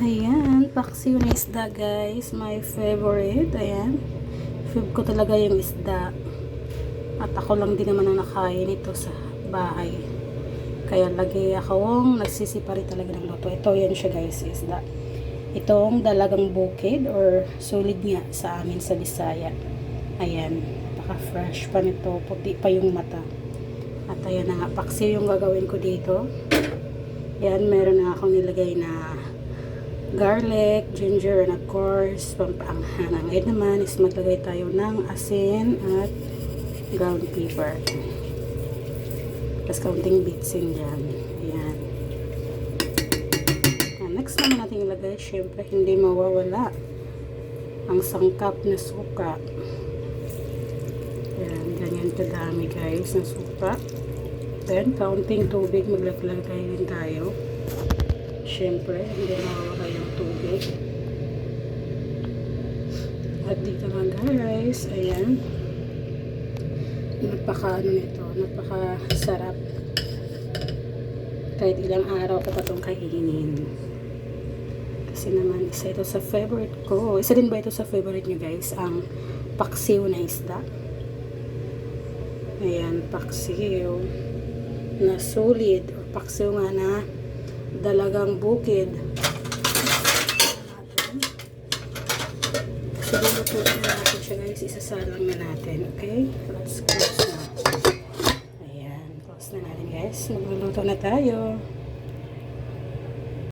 Ayan, paksiw na isda guys. My favorite. Ayan. Favorite ko talaga yung isda. At ako lang din naman ang nakain ito sa bahay. Kaya lagi akong nagsisipari talaga ng luto. Ito yan siya guys, isda. Itong dalagang bukid or solid nga sa amin sa Bisaya. Ayan, napaka-fresh pa nito. Puti pa yung mata. At ayan na nga, paksiw yung gagawin ko dito. Yan, meron na akong nilagay na garlic, ginger, and of course, pampaanghan. Ang ngayon naman is maglagay tayo ng asin at ground pepper. Tapos kaunting bitsin dyan. Ayan. Ayan. Next naman natin ilagay, syempre, hindi mawawala ang sangkap na suka. Ayan, ganyan kadami guys ng suka. Then, kaunting tubig, maglagay din tayo. Siyempre, hindi mawawala yung tubig. At dito nga guys, ayan. Napaka ano nito, napaka sarap. Kahit ilang araw ko pa itong kainin. Kasi naman, isa ito sa favorite ko. Isa din ba ito sa favorite nyo guys? Ang paksiw na isda. Ayan, paksiw na solid or paksiw nga na dalagang bukid. Na natin siya guys. Isasalang na natin. Okay? Let's close na. Ayan. Close na natin guys. Magluluto na tayo.